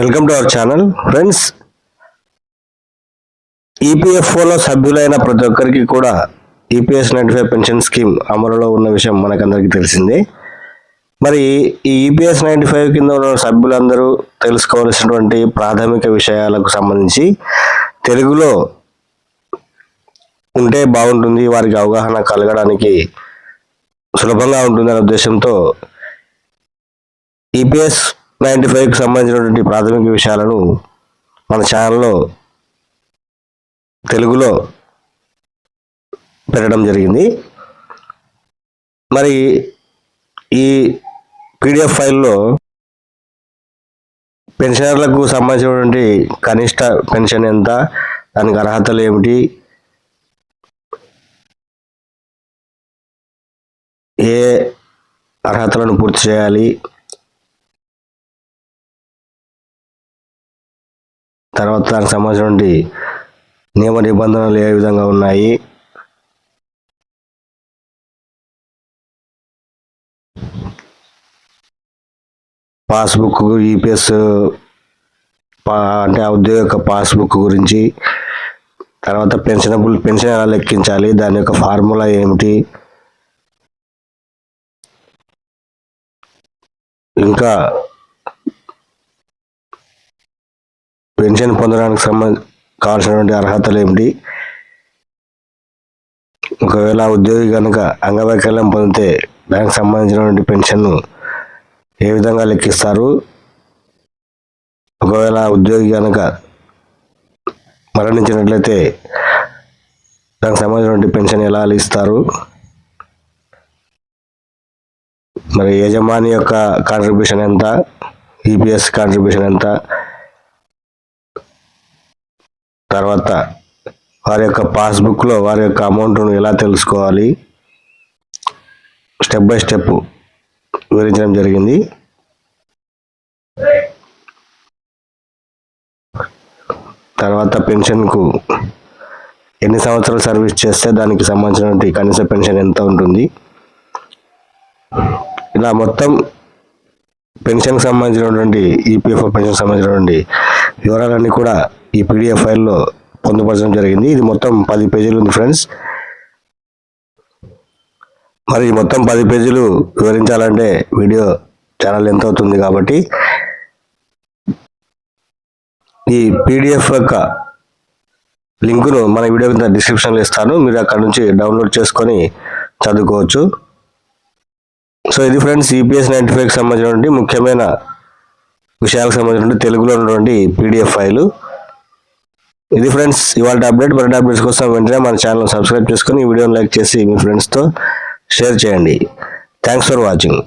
Welcome to our channel friends ఈపీఎఫ్ఓలో సభ్యులైన ప్రతి ఒక్కరికి కూడా EPS ninety five pension scheme అమలులో ఉన్న విషయం మనకందరికీ తెలిసిందే. మరి ఈ ఈపీఎస్ నైంటీ ఫైవ్ కింద ఉన్న సభ్యులందరూ తెలుసుకోవాల్సినటువంటి ప్రాథమిక విషయాలకు సంబంధించి తెలుగులో ఉంటే బాగుంటుంది వారికి అవగాహన కలగడానికి సులభంగా ఉంటుందనే ఉద్దేశంతో ఈపీఎస్ నైంటీ ఫైవ్కి సంబంధించినటువంటి ప్రాథమిక విషయాలను మన ఛానల్లో తెలుగులో పెట్టడం జరిగింది. మరి ఈ పీడిఎఫ్ ఫైల్లో పెన్షనర్లకు సంబంధించినటువంటి కనిష్ట పెన్షన్ ఎంత దానికి అర్హతలు ఏమిటి ఏ అర్హతలను పూర్తి చేయాలి తర్వాత దానికి సంబంధించినటువంటి నియమ నిబంధనలు ఏ విధంగా ఉన్నాయి? పాస్బుక్ ఈపీఎస్ అంటే ఆ ఉద్యోగ యొక్క పాస్బుక్ గురించి తర్వాత పెన్షనబుల్ పెన్షన్ ఎలా లెక్కించాలి దాని యొక్క ఫార్ములా ఏమిటి? ఇంకా పెన్షన్ పొందడానికి సంబంధ కావాల్సినటువంటి అర్హతలు ఏమిటి? ఒకవేళ ఉద్యోగి కనుక అంగవైకల్యం పొందితే దానికి సంబంధించినటువంటి పెన్షన్ను ఏ విధంగా లెక్కిస్తారు? ఒకవేళ ఉద్యోగి కనుక మరణించినట్లయితే దానికి సంబంధించినటువంటి పెన్షన్ ఎలా ఇస్తారు మరి యజమాని యొక్క కాంట్రిబ్యూషన్ ఎంత? ఈపీఎస్ కాంట్రిబ్యూషన్ ఎంత? తర్వాత వారి యొక్క పాస్బుక్లో వారి యొక్క అమౌంట్ను ఎలా తెలుసుకోవాలి? స్టెప్ బై స్టెప్ వివరించడం జరిగింది. తర్వాత పెన్షన్కు ఎన్ని సంవత్సరాలు సర్వీస్ చేస్తే దానికి సంబంధించినటువంటి కనీస పెన్షన్ ఎంత ఉంటుంది? ఇలా మొత్తం పెన్షన్కి సంబంధించినటువంటి ఈపీఎఫ్ఓ పెన్షన్ సంబంధించినటువంటి వివరాలన్నీ కూడా ఈ పీడిఎఫ్ ఫైల్లో పొందుపరచడం జరిగింది. ఇది మొత్తం పది పేజీలు ఉంది ఫ్రెండ్స్. మరి మొత్తం పది పేజీలు వివరించాలంటే వీడియో ఛానల్ ఎంత అవుతుంది కాబట్టి ఈ పీడిఎఫ్ యొక్క లింకును మన వీడియో కింద డిస్క్రిప్షన్లో ఇస్తాను. మీరు అక్కడ నుంచి డౌన్లోడ్ చేసుకొని చదువుకోవచ్చు. సో ఇది ఫ్రెండ్స్ ఈపీఎస్ నైంటీ ఫైవ్కి సంబంధించినటువంటి ముఖ్యమైన విషయాలకు సంబంధించినటువంటి తెలుగులో ఉన్నటువంటి పీడిఎఫ్ ఫైలు. ఇది ఫ్రెండ్స్ ఇవాళ అప్డేట్ మరిన్ని అప్డేట్స్ కోసం వెంటనే మన ఛానల్ సబ్స్క్రైబ్ చేసుకొని ఈ వీడియోని లైక్ చేసి మీ ఫ్రెండ్స్తో షేర్ చేయండి. Thanks for watching